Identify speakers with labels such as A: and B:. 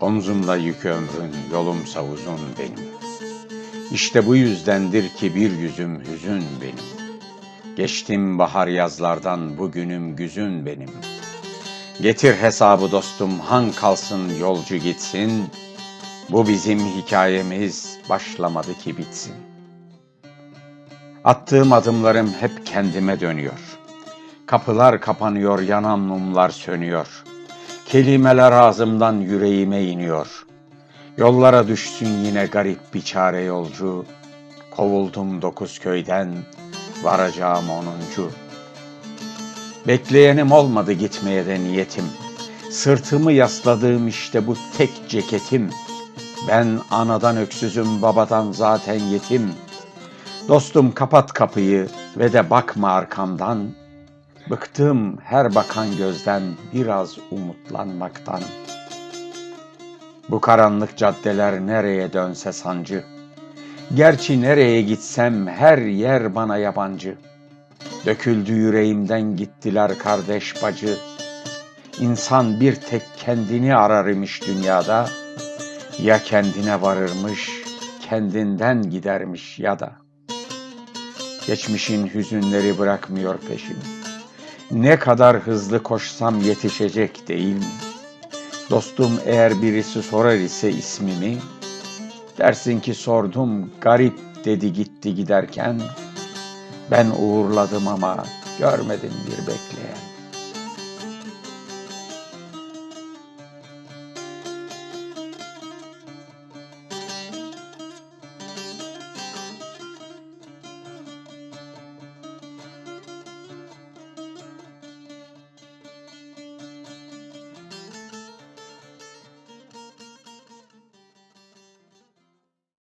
A: Omzumda yük ömrün, yolumsa uzun benim. İşte bu yüzdendir ki bir yüzüm hüzün benim. Geçtim bahar yazlardan bugünüm güzün benim. Getir hesabı dostum, han kalsın yolcu gitsin. Bu bizim hikayemiz başlamadı ki bitsin. Attığım adımlarım hep kendime dönüyor. Kapılar kapanıyor, yanan mumlar sönüyor. Kelimeler ağzımdan yüreğime iniyor. Yollara düşsün yine garip bir çare yolcu. Kovuldum dokuz köyden, varacağım onuncu. Bekleyenim olmadı gitmeye de niyetim. Sırtımı yasladığım işte bu tek ceketim. Ben anadan öksüzüm, babadan zaten yetim. Dostum kapat kapıyı ve de bakma arkamdan. Bıktım her bakan gözden biraz umutlanmaktan. Bu karanlık caddeler nereye dönse sancı. Gerçi nereye gitsem her yer bana yabancı. Döküldü yüreğimden gittiler kardeş bacı. İnsan bir tek kendini arar imiş dünyada. Ya kendine varırmış, kendinden gidermiş ya da. Geçmişin hüzünleri bırakmıyor peşimi. Ne kadar hızlı koşsam yetişecek değil mi? Dostum eğer birisi sorar ise ismimi, dersin ki sordum garip dedi gitti giderken, ben uğurladım ama görmedim bir bekleyen.